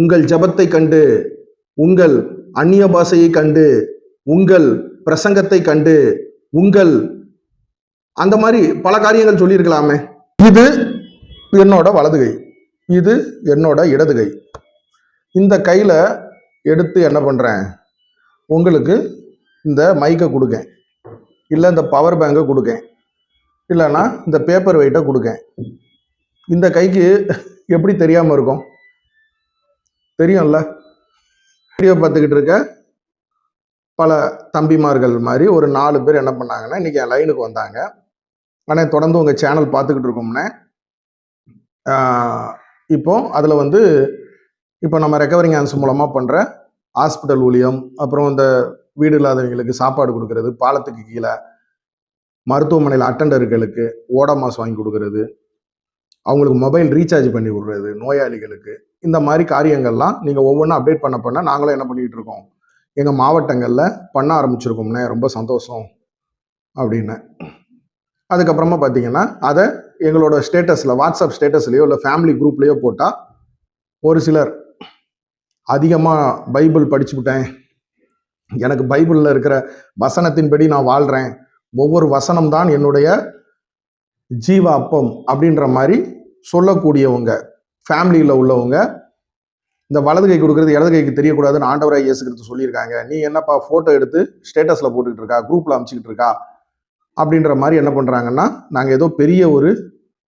உங்கள் ஜபத்தை கண்டு உங்கள் அந்நிய பாஷையை கண்டு உங்கள் பிரசங்கத்தை கண்டு உங்கள் அந்த மாதிரி பல காரியங்கள் சொல்லியிருக்கலாமே. இது என்னோட வலதுகை இது என்னோட இடதுகை இந்த கையில் எடுத்து என்ன பண்ணுறேன் உங்களுக்கு இந்த மைக்கை கொடுக்கேன். இல்லை இந்த பவர் பேங்கை கொடுக்கேன். இல்லைன்னா இந்த பேப்பர் வெயிட்டை கொடுக்கேன். இந்த கைக்கு எப்படி தெரியாமல் இருக்கும்? தெரியும்ல? வீடியோ பார்த்துக்கிட்டு இருக்க பல தம்பிமார்கள் மாதிரி ஒரு நாலு பேர் என்ன பண்ணாங்கன்னா இன்றைக்கி என் லைனுக்கு வந்தாங்க. ஆனால் தொடர்ந்து உங்கள் சேனல் பார்த்துக்கிட்டு இருக்கோம்னே இப்போ அதில் வந்து இப்போ நம்ம ரெக்கவரிங் ஆன்ஸ் மூலமாக பண்ணுற ஹாஸ்பிட்டல் ஊழியம் அப்புறம் இந்த வீடு இல்லாதவங்களுக்கு சாப்பாடு கொடுக்கறது பாலத்துக்கு கீழே மருத்துவமனையில் அட்டண்டர்களுக்கு ஓடமாஸ் வாங்கி கொடுக்கறது அவங்களுக்கு மொபைல் ரீசார்ஜ் பண்ணி விடுறது நோயாளிகளுக்கு. இந்த மாதிரி காரியங்கள்லாம் நீங்கள் ஒவ்வொன்றும் அப்டேட் பண்ண பண்ண நாங்களும் என்ன பண்ணிகிட்டு இருக்கோம்? எங்கள் மாவட்டங்களில் பண்ண ஆரம்பிச்சிருக்கோம்னே ரொம்ப சந்தோஷம் அப்படின்னு. அதுக்கப்புறமா பார்த்தீங்கன்னா அதை எங்களோட ஸ்டேட்டஸில் வாட்ஸ்அப் ஸ்டேட்டஸ்லையோ இல்லை ஃபேமிலி குரூப்லேயோ போட்டால் ஒரு சிலர் அதிகமாக பைபிள் படிச்சு விட்டேன். எனக்கு பைபிளில் இருக்கிற வசனத்தின்படி நான் வாழ்கிறேன் ஒவ்வொரு வசனம் தான் என்னுடைய ஜீவ அப்பம் அப்படின்ற மாதிரி சொல்லக்கூடியவங்க ஃபேமிலியில் உள்ளவங்க இந்த வலது கை கொடுக்குறது இடது கைக்கு தெரியக்கூடாதுன்னு ஆண்டவராக இயேசுக்கிறது சொல்லியிருக்காங்க. நீ என்னப்பா ஃபோட்டோ எடுத்து ஸ்டேட்டஸில் போட்டுக்கிட்டு இருக்கா குரூப்பில் அமைச்சிக்கிட்டு இருக்கா? அப்படின்ற மாதிரி என்ன பண்ணுறாங்கன்னா நாங்கள் ஏதோ பெரிய ஒரு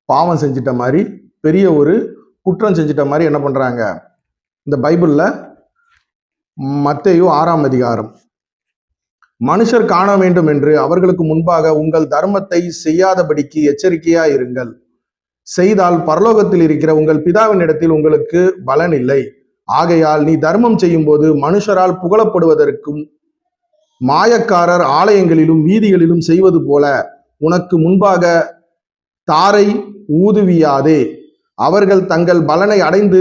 பாவம் செஞ்சிட்ட மாதிரி பெரிய ஒரு குற்றம் செஞ்சிட்ட மாதிரி என்ன பண்ணுறாங்க இந்த பைபிளில் மத்தையும் ஆறாம் அதிகாரம். மனுஷர் காண வேண்டும் என்று அவர்களுக்கு முன்பாக உங்கள் தர்மத்தை செய்யாதபடிக்கு எச்சரிக்கையா இருங்கள். செய்தால் பரலோகத்தில் இருக்கிற உங்கள் பிதாவின் இடத்தில் உங்களுக்கு பலன் இல்லை. ஆகையால் நீ தர்மம் செய்யும்போது மனுஷரால் புகழப்படுவதற்கும் மாயக்காரர் ஆலயங்களிலும் வீதிகளிலும் செய்வது போல உனக்கு முன்பாக தாரை ஊதுவியாதே. அவர்கள் தங்கள் பலனை அடைந்து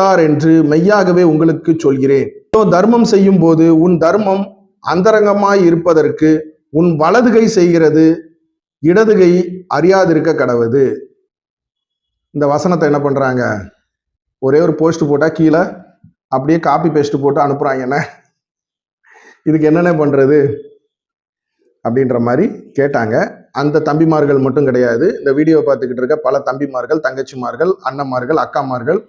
தீர்த்தார் என்று மெய்யாகவே உங்களுக்கு சொல்கிறேன். இதோ தர்மம் செய்யும் போது உன் தர்மம் அந்தரங்கமாய் இருப்பதற்கு உன் வலதுகை செய்கிறது இடதுகை அறியாதிருக்க கடவுது. இந்த வசனத்தை என்ன பண்றாங்க? ஒரே ஒரு போஸ்ட் போட்டா கீழே அப்படியே காப்பி பேஸ்ட் போட்டு அனுப்புறாங்க என்ன? இதுக்கு என்னென்ன பண்றது? அப்படின்ற மாதிரி கேட்டாங்க. அந்த தம்பிமார்கள் மட்டும் கிடையாது. இந்த வீடியோ பார்த்துக்கிட்டு இருக்க பல தம்பிமார்கள் தங்கச்சிமார்கள் அண்ணன்மார்கள் அக்காமார்கள்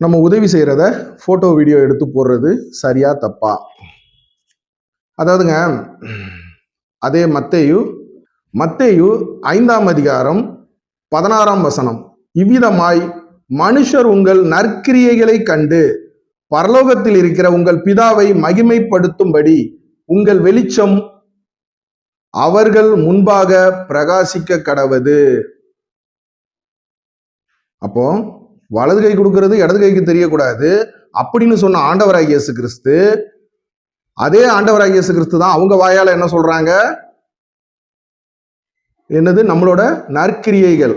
நம்ம உதவி செய்கிறத ஃபோட்டோ வீடியோ எடுத்து போடுறது சரியா தப்பா? அதாவதுங்க அதே மத்தேயு மத்தேயு ஐந்தாம் அதிகாரம் பதினாறாம் வசனம். இவ்விதமாய் மனுஷர் உங்கள் நற்கிரியைகளை கண்டு பரலோகத்தில் இருக்கிற உங்கள் பிதாவை மகிமைப்படுத்தும்படி உங்கள் வெளிச்சம் அவர்கள் முன்பாக பிரகாசிக்க கடவது அப்போ வலது கை கொடுக்கறது இடது கைக்கு தெரியக்கூடாது. அப்படின்னு சொன்ன ஆண்டவராக இயேசு கிறிஸ்து அதே ஆண்டவராகிய இயேசு கிறிஸ்து தான் அவங்க வாயால என்ன சொல்றாங்க? என்னது? நம்மளோட நற்கிரியைகள்.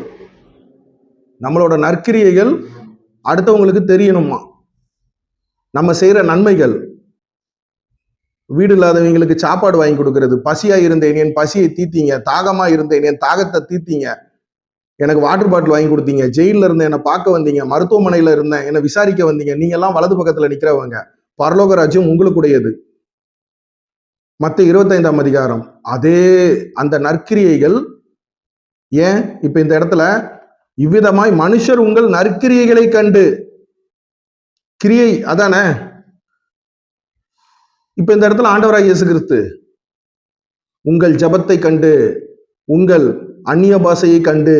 நம்மளோட நற்கிரியைகள் அடுத்தவங்களுக்கு தெரியணுமா? நம்ம செய்யற நன்மைகள். வீடு இல்லாதவங்களுக்கு சாப்பாடு வாங்கி கொடுக்கறது. பசியா இருந்தேன் என் பசியை தீத்தீங்க. தாகமா இருந்தேன் என் தாகத்தை தீத்தீங்க. எனக்கு வாட்டர் பாட்டில் வாங்கி கொடுத்தீங்க. ஜெயிலில் இருந்தேன் என்னை பார்க்க வந்தீங்க. மருத்துவமனையில் இருந்தேன். என்னை விசாரிக்க வந்தீங்க. நீங்கள்லாம் வலது பக்கத்தில் நிற்கிறவங்க பரலோக ராஜ்யம் உங்களுக்குடையது. மற்ற இருபத்தைந்தாம் அதிகாரம். அதே அந்த நற்கிரியைகள் ஏன்? இப்ப இந்த இடத்துல இவ்விதமாய் மனுஷர் உங்கள் நற்கிரியைகளை கண்டு. கிரியை அதானே? இப்ப இந்த இடத்துல ஆண்டவராக இயேசு கிறிஸ்து உங்கள் ஜபத்தை கண்டு உங்கள் அந்நிய பாஷையை கண்டு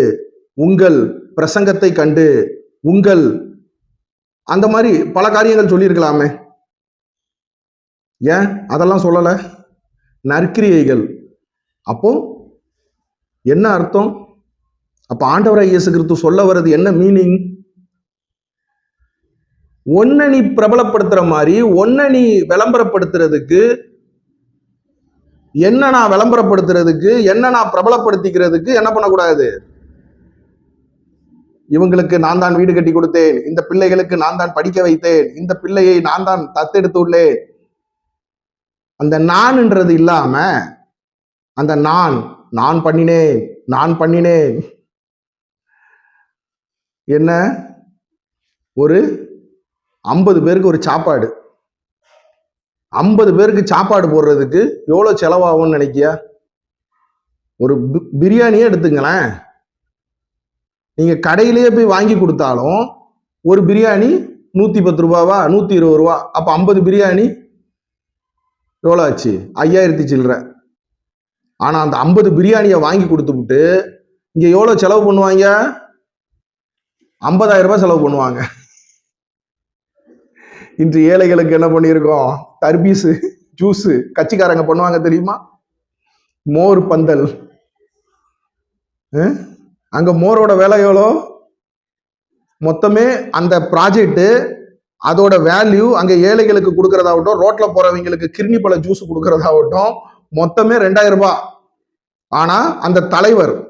உங்கள் பிரசங்கத்தை கண்டு உங்கள் அந்த மாதிரி பல காரியங்கள் சொல்லியிருக்கலாமே. ஏன்? அதெல்லாம் சொல்லல. நற்கிரியைகள். அப்போ என்ன அர்த்தம்? அப்ப ஆண்டவராக இயேசு கிறிஸ்து சொல்ல வர்றது என்ன மீனிங்? ஒன்ன நீ பிரபலப்படுத்துற மாதிரி ஒன்ன நீ விளம்பரப்படுத்துறதுக்கு என்ன நான் விளம்பரப்படுத்துறதுக்கு என்ன நான் பிரபலப்படுத்திக்கிறதுக்கு என்ன பண்ணக்கூடாது? இவங்களுக்கு நான் தான் வீடு கட்டி கொடுத்தேன். இந்த பிள்ளைகளுக்கு நான் தான் படிக்க வைத்தேன். இந்த பிள்ளையை நான் தான் தத்தெடுத்துள்ளேன். அந்த நான்ன்றது இல்லாம அந்த நான் நான் பண்ணினேன் நான் பண்ணினேன். என்ன? ஒரு ஐம்பது பேருக்கு ஒரு சாப்பாடு. ஐம்பது பேருக்கு சாப்பாடு போடுறதுக்கு எவ்வளோ செலவாகும்னு நினைக்கியா? ஒரு பிரியாணியே எடுத்துங்களேன். நீங்க கடையிலேயே போய் வாங்கி கொடுத்தாலும் ஒரு பிரியாணி நூத்தி பத்து ரூபாவா நூத்தி இருபது ரூபா. அப்ப ஐம்பது பிரியாணி எவ்வளோ ஆச்சு? ஐயாயிரத்தி சில்லற. ஆனா அந்த ஐம்பது பிரியாணியை வாங்கி கொடுத்துவிட்டு இங்க எவ்வளோ செலவு பண்ணுவாங்க? ஐம்பதாயிரம் ரூபாய் செலவு பண்ணுவாங்க. இன்று ஏழைகளுக்கு என்ன பண்ணியிருக்கோம்? தர்பீஸு ஜூஸு கட்சிக்காரங்க பண்ணுவாங்க தெரியுமா? மோர் பந்தல். ஆ? அங்க மோரோட விலை எவ்வளோ? மொத்தமே அந்த ப்ராஜெக்ட்டு அதோட வேல்யூ அங்கே ஏழைகளுக்கு கொடுக்கறதாகட்டும் ரோட்ல போறவங்களுக்கு கிருமி பழ ஜூஸ் கொடுக்கறதாகட்டும் மொத்தமே ரெண்டாயிரம் ரூபாய். ஆனா அந்த தலைவர்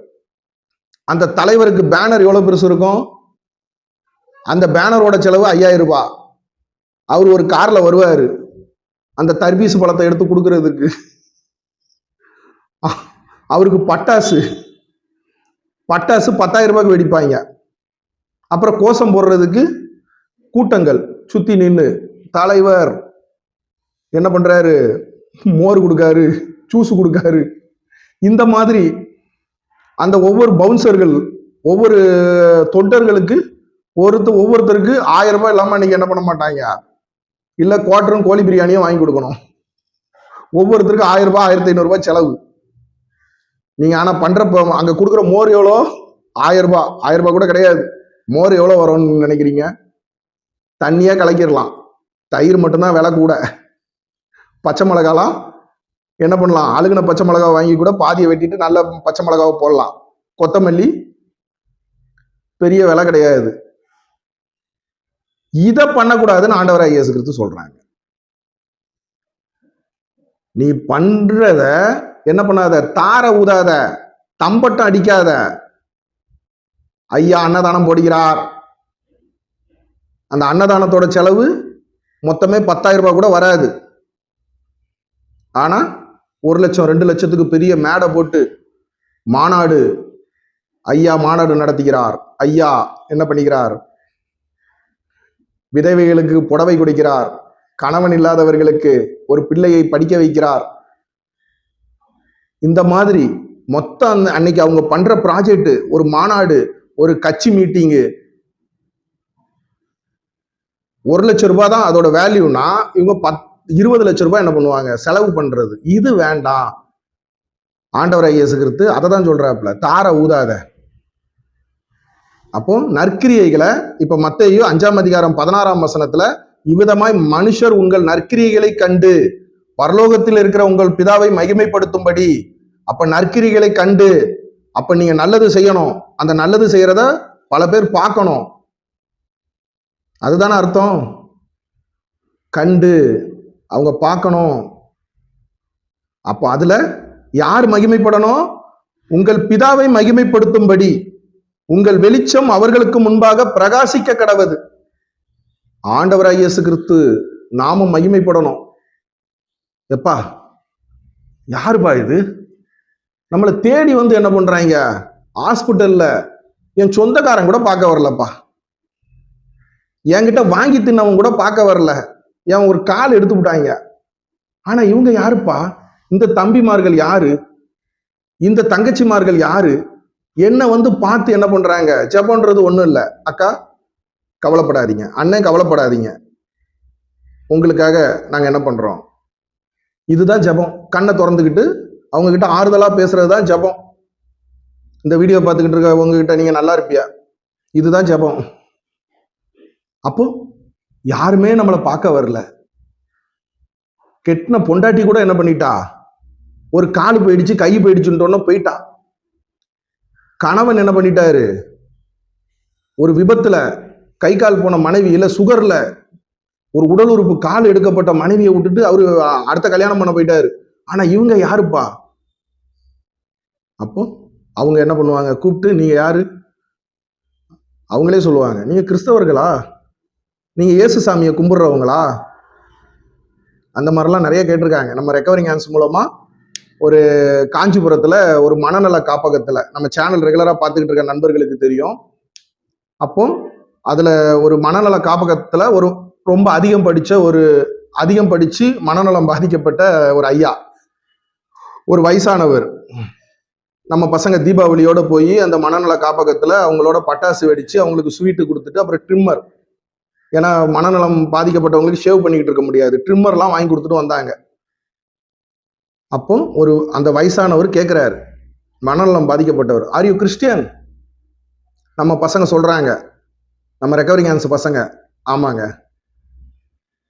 அந்த தலைவருக்கு பேனர் எவ்வளவு பெருசு இருக்கும்? அந்த பேனரோட செலவு ஐயாயிரம் ரூபாய். அவர் ஒரு கார்ல வருவாரு. அந்த தர்பீஸ் பழத்தை எடுத்து கொடுக்கறதுக்கு. அ- அவருக்கு பட்டாசு. பட்டாசு பத்தாயிரம் ரூபாய்க்கு வெடிப்பாங்க. அப்புறம் கோஷம் போடுறதுக்கு கூட்டங்கள். சுத்தி நின்று தலைவர் என்ன பண்றாரு? மோர் கொடுக்காரு ஜூஸ் கொடுக்காரு. இந்த மாதிரி அந்த ஒவ்வொரு பவுன்சர்கள் ஒவ்வொரு தொண்டர்களுக்கு ஒருத்தர் ஒவ்வொருத்தருக்கு ஆயிரம் ரூபாய் இல்லாம இன்னைக்கு என்ன பண்ண மாட்டாங்க? இல்ல குவார்டரும் கோழி பிரியாணியும் வாங்கி கொடுக்கணும். ஒவ்வொருத்தருக்கும் ஆயிரம் ரூபாய் ஆயிரத்தி ஐநூறு ரூபாய் செலவு. நீங்க ஆனா பண்ற ப- அங்க கொடுக்குற மோர் எவ்வளோ? ஆயிரம் ரூபாய் ஆயிரம் ரூபாய் கூட கிடையாது. மோர் எவ்வளோ வரும்னு நினைக்கிறீங்க? தண்ணியா கலக்கிடலாம். தயிர் மட்டும்தான் விலை கூட. பச்சை மிளகாலாம் என்ன பண்ணலாம்? அழுகுன பச்சை மிளகாவை வாங்கி கூட பாதியை வெட்டிட்டு நல்ல பச்சை மிளகாவை போடலாம். கொத்தமல்லி பெரிய விலை கிடையாது. இதை பண்ணக்கூடாதுன்னு ஆண்டவராக இயேசு கிறிஸ்து சொல்றாங்க. நீ பண்றத என்ன பண்ணாத? தார ஊதாத. தம்பட்டம் அடிக்காத. ஐயா அன்னதானம் போடுகிறார். அந்த அன்னதானத்தோட செலவு மொத்தமே பத்தாயிரம் ரூபாய் கூட வராது. ஆனா ஒரு லட்சம் ரெண்டு லட்சத்துக்கு பெரிய மேடை போட்டு மாநாடு ஐயா மாநாடு நடத்துகிறார். ஐயா என்ன பண்ணுகிறார் விதவைகளுக்கு புடவை கொடுக்கிறார். கணவன் இல்லாதவர்களுக்கு ஒரு பிள்ளையை படிக்க வைக்கிறார். இந்த மாதிரி மொத்தம் அந்த அன்னைக்கு அவங்க பண்ற ப்ராஜெக்ட் ஒரு மாநாடு ஒரு கட்சி மீட்டிங்கு ஒரு லட்சம் ரூபாய் தான் அதோட வேல்யூனா இவங்க பத் இருபது லட்சம் ரூபாய் என்ன பண்ணுவாங்க? செலவு பண்றது. இது வேண்டாம். ஆண்டவர் ஐயசுகிறது அதை தான் சொல்றாப்புல தார ஊதாத. அப்போ நற்கிரியைகளை இப்ப மத்தேயு அஞ்சாம் அதிகாரம் பதினாறாம் வசனத்துல இவ்விதமாய் மனுஷர் உங்கள் நற்கிரியைகளை கண்டு பரலோகத்தில் இருக்கிற உங்கள் பிதாவை மகிமைப்படுத்தும்படி. அப்ப நற்கிரிகளை கண்டு அப்ப நீங்க நல்லது செய்யணும். அந்த நல்லது செய்யறத பல பேர் பார்க்கணும். அதுதானே அர்த்தம்? கண்டு அவங்க பார்க்கணும். அப்போ அதுல யார் மகிமைப்படணும்? உங்கள் பிதாவை மகிமைப்படுத்தும்படி. உங்கள் வெளிச்சம் அவர்களுக்கு முன்பாக பிரகாசிக்க கடவது ஆண்டவராக இயேசு கிறிஸ்து நாமும் மகிமைப்படணும். எப்பா யாருப்பா இது? நம்மளை தேடி வந்து என்ன பண்றாங்க? ஹாஸ்பிட்டல்ல என் சொந்தக்காரன் கூட பார்க்க வரலப்பா. என்கிட்ட வாங்கி தின்னவன் கூட பார்க்க வரல. என் ஒரு கால் எடுத்து விட்டாங்க. ஆனா இவங்க யாருப்பா? இந்த தம்பிமார்கள் யாரு? இந்த தங்கச்சிமார்கள் யாரு? என்ன வந்து பார்த்து என்ன பண்றாங்க? ஜெபன்றது ஒண்ணும் இல்லை. அக்கா கவலைப்படாதீங்க. அண்ணன் கவலைப்படாதீங்க. உங்களுக்காக நாங்க என்ன பண்றோம்? இதுதான் ஜெபம். கண்ணை திறந்துக்கிட்டு அவங்க கிட்ட ஆறுதலா பேசுறது தான் ஜெபம். இந்த வீடியோ பார்த்துக்கிட்டு இருக்க உங்ககிட்ட நீங்க நல்லா இருப்பியா? இதுதான் ஜெபம். அப்போ யாருமே நம்மளை பார்க்க வரல. கெட்டின பொண்டாட்டி கூட என்ன பண்ணிட்டா? ஒரு காலு போயிடுச்சு கை போயிடுச்சுட்டோன்னு போயிட்டா. கணவன் என்ன பண்ணிட்டாரு? ஒரு விபத்துல கை கால் போன மனைவி இல்ல சுகர்ல ஒரு உடல் உறுப்பு கால் எடுக்கப்பட்ட மனைவியை விட்டுட்டு அவரு அடுத்த கல்யாணம் பண்ண போயிட்டாரு. ஆனா இவங்க யாருப்பா? அப்போ அவங்க என்ன பண்ணுவாங்க? கூப்பிட்டு நீங்க யாரு? அவங்களே சொல்லுவாங்க. நீங்க கிறிஸ்தவர்களா? நீங்க இயேசு சாமியை கும்பிடுறவங்களா? அந்த மாதிரிலாம் நிறைய கேட்டிருக்காங்க. நம்ம ரெக்கவரிங் ஹேண்ட்ஸ் மூலமா ஒரு காஞ்சிபுரத்துல ஒரு மனநல காப்பகத்துல நம்ம சேனல் ரெகுலரா பார்த்துக்கிட்டு இருக்க நண்பர்களுக்கு தெரியும். அப்போ அதுல ஒரு மனநல காப்பகத்துல ஒரு ரொம்ப அதிகம் படித்த ஒரு அதிகம் படித்து மனநலம் பாதிக்கப்பட்ட ஒரு ஐயா. ஒரு வயசானவர். நம்ம பசங்க தீபாவளியோட போய் அந்த மனநல காப்பகத்தில் அவங்களோட பட்டாசு வெடித்து அவங்களுக்கு ஸ்வீட்டு கொடுத்துட்டு அப்புறம் ட்ரிம்மர் ஏன்னா மனநலம் பாதிக்கப்பட்டவங்களுக்கு ஷேவ் பண்ணிக்கிட்டு இருக்க முடியாது. ட்ரிம்மர்லாம் வாங்கி கொடுத்துட்டு வந்தாங்க. அப்போ ஒரு அந்த வயசானவர் கேட்குறாரு மனநலம் பாதிக்கப்பட்டவர். ஆர் யூ கிறிஸ்டியன் நம்ம பசங்க சொல்கிறாங்க நம்ம ரெக்கவரிங் ஆன்ஸ் பசங்க. ஆமாங்க.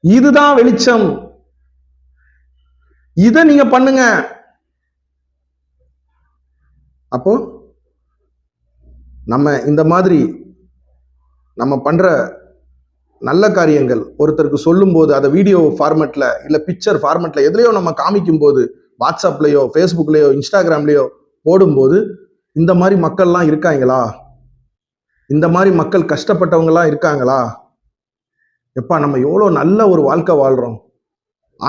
இதுதான் வெளிச்சம். இதை நீங்க பண்ணுங்க. அப்போ நம்ம இந்த மாதிரி நம்ம பண்ற நல்ல காரியங்கள் ஒருத்தருக்கு சொல்லும்போது அதை வீடியோ ஃபார்மெட்ல இல்ல பிக்சர் ஃபார்மெட்ல எதுலயோ நம்ம காமிக்கும் போது வாட்ஸ்அப்லயோ ஃபேஸ்புக்லயோ இன்ஸ்டாகிராம்லயோ போடும்போது இந்த மாதிரி மக்கள்லாம் இருக்காங்களா? இந்த மாதிரி மக்கள் கஷ்டப்பட்டவங்களாம் இருக்காங்களா? எப்பா நம்ம எவ்வளோ நல்ல ஒரு வாழ்க்கை வாழ்கிறோம்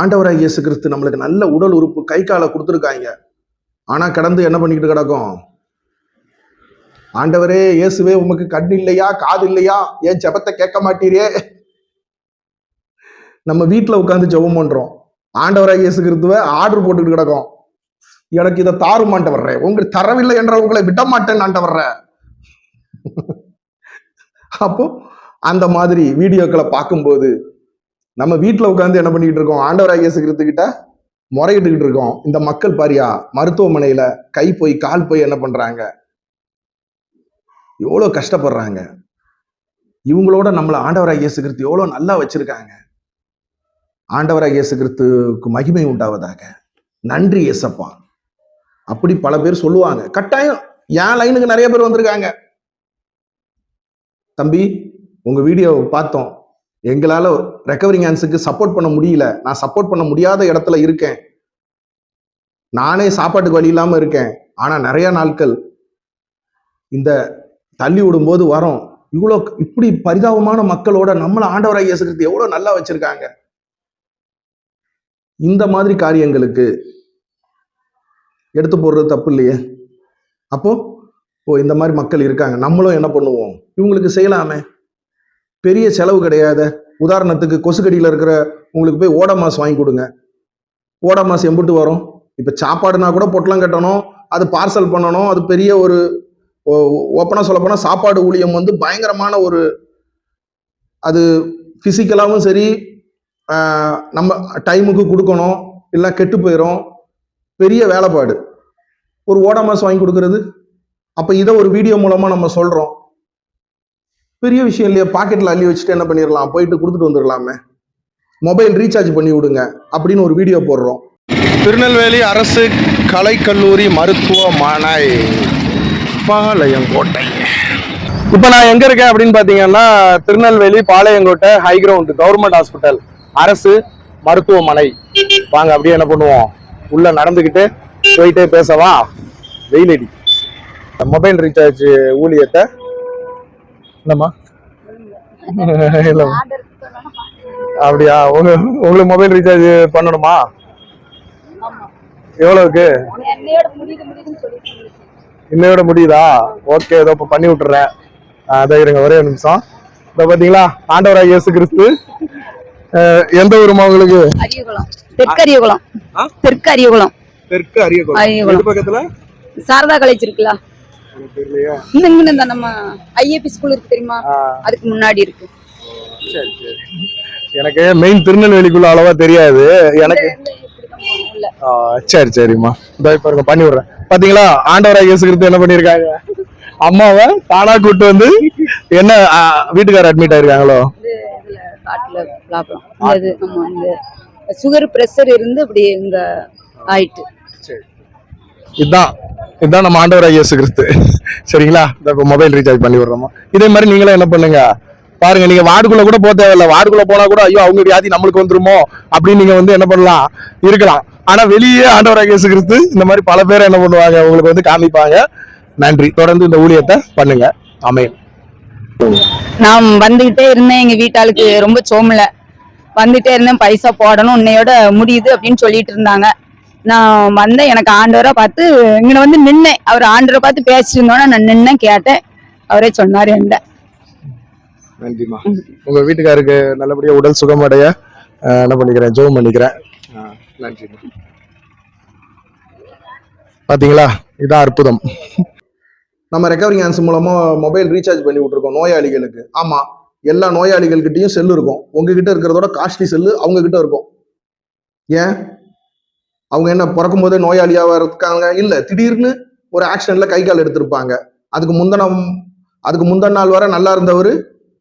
ஆண்டவராக இயேசு கிறிஸ்து நம்மளுக்கு நல்ல உடல் உறுப்பு கை காலை கொடுத்துருக்காங்க. ஆனால் கடந்து என்ன பண்ணிக்கிட்டு கிடக்கும்? ஆண்டவரே இயேசுவே உமக்கு கண் இல்லையா காது இல்லையா? ஏன் ஜெபத்தை கேட்க மாட்டீரே? நம்ம வீட்டில் உட்காந்து ஜெபம் பண்ணுறோம் ஆண்டவராக இயேசு கிறிஸ்துவ ஆர்டர் போட்டுக்கிட்டு கிடக்கும். எனக்கு இதை தாருமாண்ட வர்றேன் உங்களுக்கு தரவில்லை என்ற உங்களை விட மாட்டேன் வர்றேன் அப்போ அந்த மாதிரி வீடியோக்களை பார்க்கும்போது நம்ம வீட்டில் உட்காந்து என்ன பண்ணிக்கிட்டு இருக்கோம்? ஆண்டவராய் இயேசு முறையிட்டுக்கிட்டு இருக்கோம். இந்த மக்கள் பாரியா மருத்துவமனையில கை போய் கால் போய் என்ன பண்றாங்க? எவ்வளோ கஷ்டப்படுறாங்க. இவங்களோட நம்மளை ஆண்டவராய் இயேசு கிறிஸ்து எவ்வளோ நல்லா வச்சிருக்காங்க. ஆண்டவராய் இயேசு மகிமை உண்டாவதாக. நன்றி இயேசப்பா. அப்படி பல பேர் சொல்லுவாங்க. கட்டாயம் என் லைனுக்கு நிறைய பேர் வந்திருக்காங்க. தம்பி உங்கள் வீடியோவை பார்த்தோம். எங்களால் ரெக்கவரிங் ஹேண்ட்ஸுக்கு சப்போர்ட் பண்ண முடியல. நான் சப்போர்ட் பண்ண முடியாத இடத்துல இருக்கேன். நானே சாப்பாட்டுக்கு வழி இல்லாமல் இருக்கேன். ஆனால் நிறைய நாட்கள் இந்த தள்ளி விடும்போது வரோம். இவ்வளோ இப்படி பரிதாபமான மக்களோட நம்மளை ஆண்டவராக இயேசுகிறது எவ்வளோ நல்லா வச்சுருக்காங்க. இந்த மாதிரி காரியங்களுக்கு எடுத்து போடுறது தப்பு இல்லையே? அப்போ ஓ இந்த மாதிரி மக்கள் இருக்காங்க. நம்மளும் என்ன பண்ணுவோம்? இவங்களுக்கு செய்யலாமே? பெரிய செலவு கிடையாது. உதாரணத்துக்கு கொசுக்கடியில் இருக்கிற உங்களுக்கு போய் ஓடமாஸ் வாங்கி கொடுங்க. ஓடமாஸ் எம்பிட்டு வரும். இப்போ சாப்பாடுனா கூட பொட்டலம் கட்டணும். அது பார்சல் பண்ணணும். அது பெரிய ஒரு ஓப்பனாக சொல்லப்போனால் சாப்பாடு ஊழியம் வந்து பயங்கரமான ஒரு அது ஃபிசிக்கலாகவும் சரி நம்ம டைமுக்கு கொடுக்கணும். இல்லை கெட்டு போயிடும் பெரிய வேலைப்பாடு. ஒரு ஓடமாஸ் வாங்கி கொடுக்கறது. அப்போ இதை ஒரு வீடியோ மூலமாக நம்ம சொல்கிறோம் பெரிய விஷயம் இல்லையா பாக்கெட்டில் அள்ளி வச்சுட்டு என்ன பண்ணிடலாம் போயிட்டு கொடுத்துட்டு வந்துடலாமே மொபைல் ரீசார்ஜ் பண்ணி விடுங்க அப்படின்னு ஒரு வீடியோ போடுறோம். திருநெல்வேலி அரசு கலைக்கல்லூரி மருத்துவமனை பாளையங்கோட்டை. இப்போ நான் எங்க இருக்கேன் அப்படின்னு பாத்தீங்கன்னா Tirunelveli Palayamkottai high ground government hospital அரசு மருத்துவமனை. வாங்க அப்படியே என்ன பண்ணுவோம்? உள்ள நடந்துக்கிட்டு போயிட்டே பேசவா? வெயிலடி. மொபைல் ரீசார்ஜ் ஊழியத்தை என்னம்மா? இல்லம்மா. அப்படியா? உங்க உங்களுக்கு மொபைல் ரீசார்ஜ் பண்ணணுமா? எவ்வளவுக்கு. இன்னையோட முடியுதா? ஓகே இதோ இப்போ பண்ணி விட்டுறேன். அதை இருங்க ஒரே நிமிஷம். இப்போ பார்த்தீங்களா ஆண்டவராக இயேசு கிறிஸ்து எந்த ஊருமா உங்களுக்கு? அரியகுளம். தெற்கு அரியகுளம்? தெற்கு அரியகுளம். தெற்கு அரியகுளம் பக்கத்துல? சாரதா காலேஜ் இருக்குல்ல. இந்த இங்க இந்த நம்ம ஐஏபி ஸ்கூல் இருக்கு தெரியுமா? அதுக்கு முன்னாடி இருக்கு. எனக்கு மெயின் திருநெல்வேலிக்குள்ள அவ்வளவா தெரியாது. எனக்கு சரி சரிம்மா. இதோ இப்போ இருங்க பண்ணி விடுறேன். பாத்தீங்களா? ஆண்டவராக இயேசு கிறிஸ்து என்ன பண்ணியிருக்காங்க? அம்மாவை தானா கூட்டு வந்து என்ன வீட்டுக்காரர் அட்மிட் ஆயிருக்காங்களோ? சுகர் பிரஷர் இருந்து அப்படி இங்க ஆயிட்டு. இதுதான். இதுதான் நம்ம ஆண்டவராக இயேசு கிறிஸ்து சரிங்களா? இந்த இப்போ மொபைல் ரீசார்ஜ் பண்ணி விடுறோமா? இதே மாதிரி நீங்களும் என்ன பண்ணுங்க? பாருங்க நீங்க வார்டுக்குள்ள கூட போக தேவையில்ல. வார்டுக்குள்ள போனா கூட ஐயோ அவங்க வியாதி நம்மளுக்கு வந்துருமோ? அப்படின்னு நீங்க வந்து என்ன பண்ணலாம்? இருக்கலாம். ஆனா வெளியே ஆண்டவராக இயேசு கிறிஸ்து இந்த மாதிரி பல பேர் என்ன பண்ணுவாங்க? உங்களுக்கு வந்து காமிப்பாங்க. நன்றி. தொடர்ந்து இந்த ஊழியத்தை பண்ணுங்க. அமையும் நான் வந்துகிட்டே இருந்தேன். எங்க வீட்டாளுக்கு ரொம்ப சோமல வந்துட்டே இருந்தேன். பைசா போடணும். உன்னையோட முடியுது அப்படின்னு சொல்லிட்டு இருந்தாங்க. நான் வந்தேன் எனக்கு ஆண்டவரை பார்த்து இங்க வந்து நின்னேன். அவர் ஆண்டவரை பார்த்து பேசிட்டு இருந்தோன்னே நான் நின்னேன் கேட்டேன். அவரே சொன்னாரு என்கிட்ட. நன்றிம்மா. உங்க வீட்டுக்காருக்கு நல்லபடியா உடல் சுகமடைய என்ன பண்ணிக்கிறேன் ஜோம் பண்ணிக்கிறேன். நன்றிம்மா. பாத்தீங்களா? இதான் அற்புதம். நம்ம ரெக்கவரிங் ஹேண்ட்ஸ் மூலமா மொபைல் ரீசார்ஜ் பண்ணி விட்டுருக்கோம் நோயாளிகளுக்கு. ஆமா எல்லா நோயாளிகள்கிட்டயும் செல்லு இருக்கும். உங்ககிட்ட இருக்கிறதோட காஸ்ட்லி செல்லு அவங்க கிட்ட இருக்கும். ஏன்? அவங்க என்ன பிறக்கும் போதே நோயாளியாக இருக்காங்க? இல்லை திடீர்னு ஒரு ஆக்சிடென்ட்ல கை கால் எடுத்திருப்பாங்க. அதுக்கு முந்தின அதுக்கு முந்தின நாள் வரை நல்லா இருந்தவர்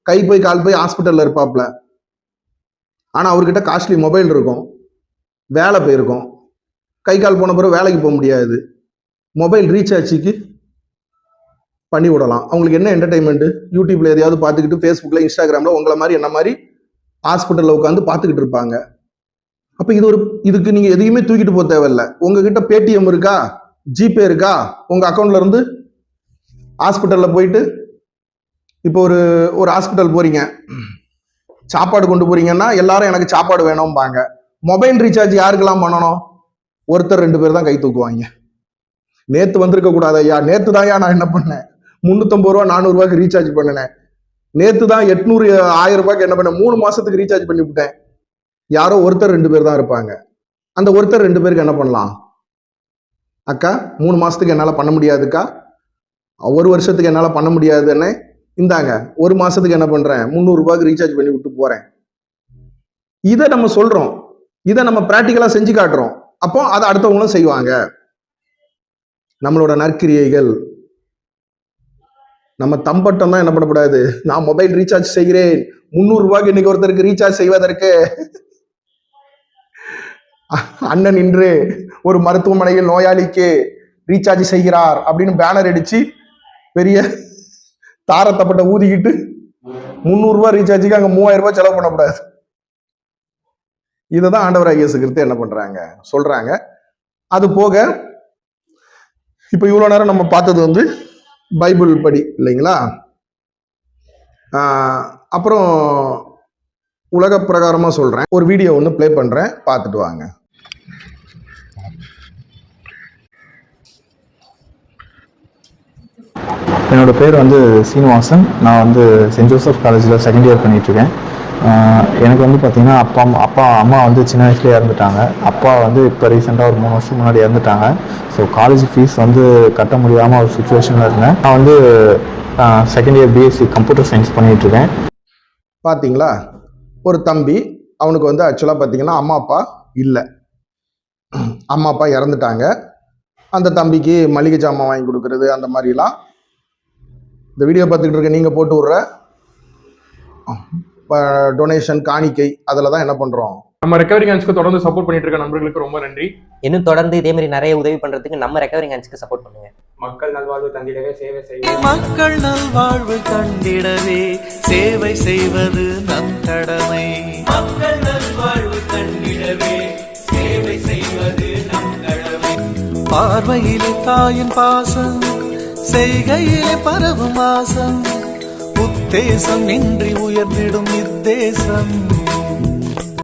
கை போய் கால் போய் ஹாஸ்பிட்டலில் இருப்பாப்ல. ஆனால் அவர்கிட்ட காஸ்ட்லி மொபைல் இருக்கும். வேலை போயிருக்கும். கை கால் போன பிறகு வேலைக்கு போக முடியாது. மொபைல் ரீசார்ஜுக்கு பண்ணி விடலாம். அவங்களுக்கு என்ன என்டர்டைன்மெண்ட்டு யூடியூப்ல எதையாவது பார்த்துக்கிட்டு ஃபேஸ்புக்கில் இன்ஸ்டாகிராம்ல உங்களை மாதிரி என்ன மாதிரி ஹாஸ்பிட்டலில் உட்காந்து பார்த்துக்கிட்டு இருப்பாங்க. அப்போ இது ஒரு இதுக்கு நீங்கள் எதையுமே தூக்கிட்டு போக தேவையில்ல. உங்ககிட்ட பேடிஎம் இருக்கா? ஜிபே இருக்கா? உங்கள் அக்கௌண்ட்ல இருந்து ஹாஸ்பிட்டலில் போயிட்டு இப்போ ஒரு ஒரு ஹாஸ்பிட்டல் போகிறீங்க சாப்பாடு கொண்டு போறீங்கன்னா எல்லாரும் எனக்கு சாப்பாடு வேணும்பாங்க. மொபைல் ரீசார்ஜ் யாருக்கெல்லாம் பண்ணணும்? ஒருத்தர் ரெண்டு பேர் தான் கை தூக்குவாங்க. நேத்து வந்திருக்க கூடாது ஐயா. நேத்து தான் நான் என்ன பண்ணேன்? முந்நூற்றம்பது ரூபா நானூறு ரூபாய்க்கு ரீசார்ஜ் பண்ணினேன். நேத்து தான் எட்நூறு ஆயிரம் ரூபாய்க்கு என்ன பண்ணேன்? மூணு மாசத்துக்கு ரீசார்ஜ் பண்ணி விட்டேன். யாரோ ஒருத்தர் ரெண்டு பேர் தான் இருப்பாங்க. அந்த ஒருத்தர் ரெண்டு பேருக்கு என்ன பண்ணலாம்? அக்கா மூணு மாசத்துக்கு என்னால் பண்ண முடியாதுக்கா. ஒரு வருஷத்துக்கு என்னால் பண்ண முடியாதுன்னு இந்தாங்க ஒரு மாசத்துக்கு என்ன பண்றேன்? முந்நூறு ரூபாய்க்கு ரீசார்ஜ் பண்ணி விட்டு போறேன். இதை நம்ம சொல்றோம். இதை நம்ம பிராக்டிக்கலா செஞ்சு காட்டுறோம். அப்போ அதை அடுத்தவங்களும் செய்வாங்க. நம்மளோட நற்கிரியைகள். நம்ம தம்பட்டம் தான் என்ன பண்ணக்கூடாது நான் மொபைல் ரீசார்ஜ் செய்கிறேன். முந்நூறு ரூபாய்க்கு இன்னைக்கு ஒருத்தருக்கு ரீசார்ஜ் செய்வதற்கு. அண்ணன் இன்று ஒரு மருத்துவமனையில் நோயாளிக்கு ரீசார்ஜ் செய்கிறார் அப்படின்னு பேனர் அடிச்சு பெரிய தாரத்தப்பட்ட ஊதிக்கிட்டு முந்நூறு ரூபாய் ரீசார்ஜுக்கு அங்க மூவாயிரம் ரூபாய் செலவு பண்ணக்கூடாது. இதை தான் ஆண்டவர் ஐயசு கிறிஸ்து என்ன பண்றாங்க? சொல்றாங்க. அது போக இப்போ இவ்வளோ நேரம் நம்ம பார்த்தது வந்து பைபிள் படி இல்லைங்களா? அப்புறம் உலக பிரகாரமாக சொல்கிறேன் ஒரு வீடியோ ஒன்று ப்ளே பண்ணுறேன் பார்த்துட்டு வாங்க. என்னோட பேர் வந்து சீனிவாசன். நான் வந்து சென்ட் ஜோசப் காலேஜில் செகண்ட் இயர் பண்ணிகிட்ருக்கேன் எனக்கு வந்து பார்த்திங்கன்னா அப்பா அம்மா அப்பா அம்மா வந்து சின்ன வயசுலேயே இறந்துட்டாங்க. அப்பா வந்து இப்போ ரீசெண்டாக ஒரு மூணு வருஷம் முன்னாடி இறந்துட்டாங்க. ஸோ காலேஜ் ஃபீஸ் வந்து கட்ட முடியாமல் ஒரு சுச்சுவேஷனில் இருந்தேன். நான் வந்து second year BSc computer science பண்ணிகிட்ருக்கேன் பார்த்தீங்களா ஒரு தம்பி அவனுக்கு வந்து ஆக்சுவலாக பார்த்தீங்கன்னா அம்மா அப்பா இல்லை. அம்மா அப்பா இறந்துட்டாங்க. அந்த தம்பிக்கு மளிகை ஜாமான் வாங்கி கொடுக்கறது அந்த மாதிரிலாம் இந்த வீடியோ பார்த்துக்கிட்டு இருக்க நீங்கள் போட்டு விட்ற டொனேஷன் காணிக்கை அதில் தான் என்ன பண்ணுறோம் நம்ம ரெக்கவரி ஹேண்ட்ஸ்க்கு தொடர்ந்து சப்போர்ட் பண்ணிட்டு இருக்க நண்பர்களுக்கு ரொம்ப நன்றி. இன்னும் தொடர்ந்து இதே மாதிரி நிறைய உதவி பண்றதுக்கு நம்ம ரெக்கவரிங் ஹேண்ட்ஸ்க்கு சப்போர்ட் பண்ணுங்க. மக்கள் நல்வாழ்வு தந்திடவே சேவை செய்ய மக்கள் நல்வாழ்வு கண்டிடவே சேவை செய்வது நம் கடமை. மக்கள் நல்வாழ்வு கண்டிடவே சேவை செய்வது நம் கடமை. பார்வையிலே தாயின் பாசம் செய்கையிலே பரவும் ஆசம் உத்தேசம் இன்றி உயர்ந்திடும் இத்தேசம்